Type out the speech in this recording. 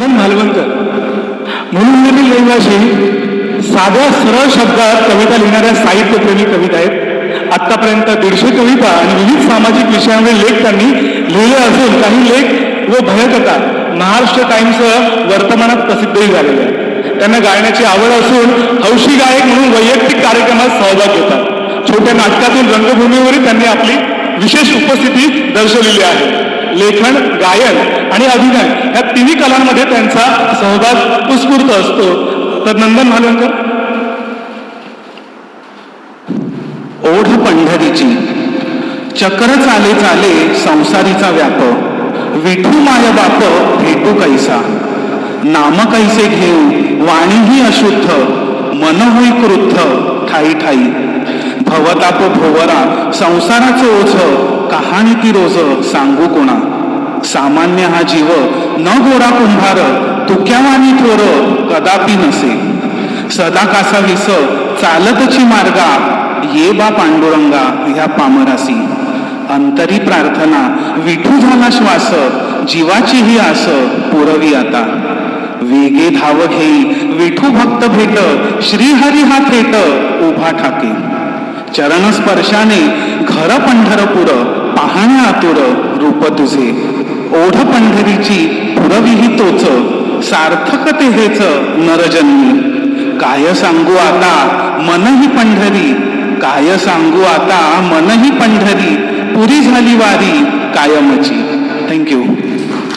मन मालवणकर म्हणून मी रहिवाशी साध्या सरळ शब्दात कविता लिहिणाऱ्या साहित्यप्रेमी कविता आहेत. आत्तापर्यंत दीडशे कविता आणि विविध सामाजिक विषयांवर लेख त्यांनी लिहिले असून काही लेख व भयकथा महाराष्ट्र टाइम्स वर्तमानात प्रसिद्धही झालेले आहे त्यांना गायनाची आवड असून हौशी गायक म्हणून वैयक्तिक कार्यक्रमात सहभाग घेतात. छोट्या नाटकातून रंगभूमीवरही त्यांनी आपली विशेष उपस्थिती दर्शवलेली आहे. लेखन गायन आणि अभिनय या तिन्ही कलांमध्ये त्यांचा सहभाग उत्स्फूर्त असतो. तर नंदन भालवणकर ओढ पंढरीची चक्र चाले चाले संसारीचा व्याप विठू माय बाप भेटू कैसा नाम कैसे घेऊ वाणीही अशुद्ध मन होई क्रुद्ध ठाई ठाई भवताप भोवरा संसाराचं ओझ कहाणी ती रोज सांगू कोणा? सामान्य हा जीव न गोरा कुंभार तुक्यावानी थोर कदापि नसे. सदा कासा विस चालतची मार्गा ये बा पांडुरंगा ह्या पामरासी. अंतरी प्रार्थना विठू झाला श्वास जीवाची ही आस पुरवी आता. वेगे धाव घेई विठू भक्त भेट श्रीहरी हा थेट उभा ठाके. चरण स्पर्शाने घर पंढरपूर पाहणे आतुर रूप तुझे. ओढ पंढरीची पुरविही तोच. सार्थकते हेच नरजन्मी. काय सांगू आता मनही पंढरी? काय सांगू आता मनही पंढरी? पुरी झाली वारी कायमची. थँक्यू